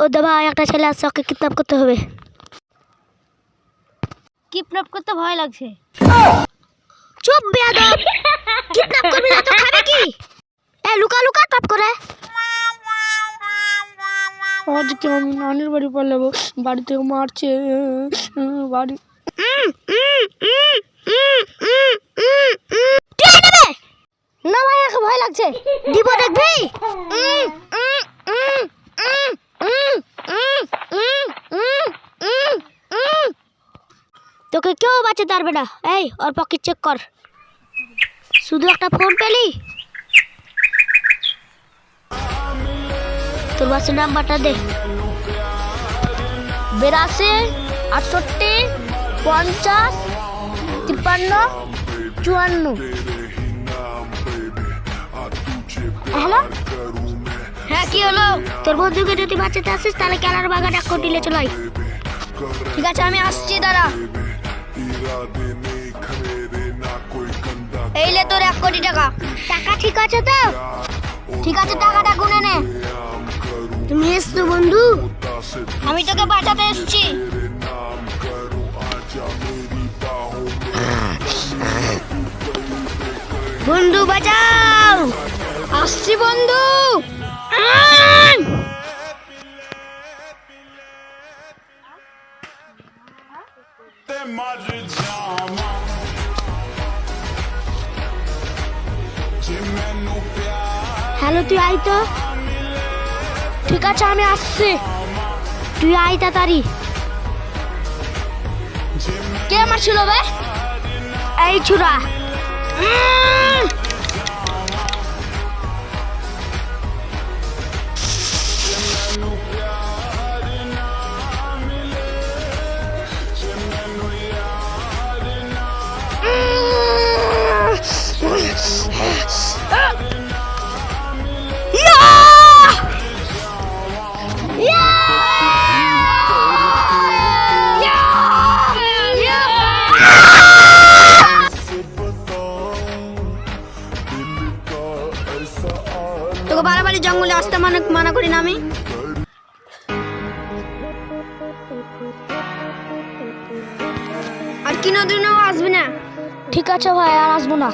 ও দেবা একটা ছেলে আসছে ওকে কিডন্যাপ করতে হবে। কিডন্যাপ করতে ভয় লাগছে। চুপ বেয়াদব! কিডন্যাপ করবি না তো খাবে কি? এ লুকা লুকা টপ করে। আজকে আমি নানির বাড়ি পালাবো। বাড়ি থেকে মারছে। বাড়ি উম, উম, উম, উম, উম, উম, উম। না ভাই একে ভয় লাগছে। দিব দেখবি? তোকে কেউ বাঁচাতে পারবে না। এই, ওর পকেট চেক কর। শুধু একটা ফোন পেলি? তোর বাসের নাম্বারটা দে। বিরাশি, আটষট্টি, পঞ্চাশ, তিপ্পান্ন, চুয়ান্ন। হ্যালো? হ্যাঁ কি হলো? তোর বন্ধুকে যদি বাঁচাতে আসিস, তাহলে কেলার বাগান এক কোটি লে চলাই ঠিক আছে, আমি আসছি, দাঁড়া। এই লে তোর এক কোটি টাকা। টাকা ঠিক আছে তো? ঠিক আছে টাকাটা গুনে নে। তুমি এসছো বন্ধু? আমি তোকে বাঁচাতে এসেছি। বন্ধু বাঁচাও! আসছি বন্ধু! হ্যালো তুই আই তো। ঠিক আছে, আমি আসছি। তুই আই তাড়াতাড়ি। কে মারছিল বে? এই ছুরা তোকে বাড়াবাড়ি জঙ্গলে আসতে মানে মানা করি না আমি। আর কিনা দিনও আসবি না। ঠিক আছে ভাই, আর আসব না।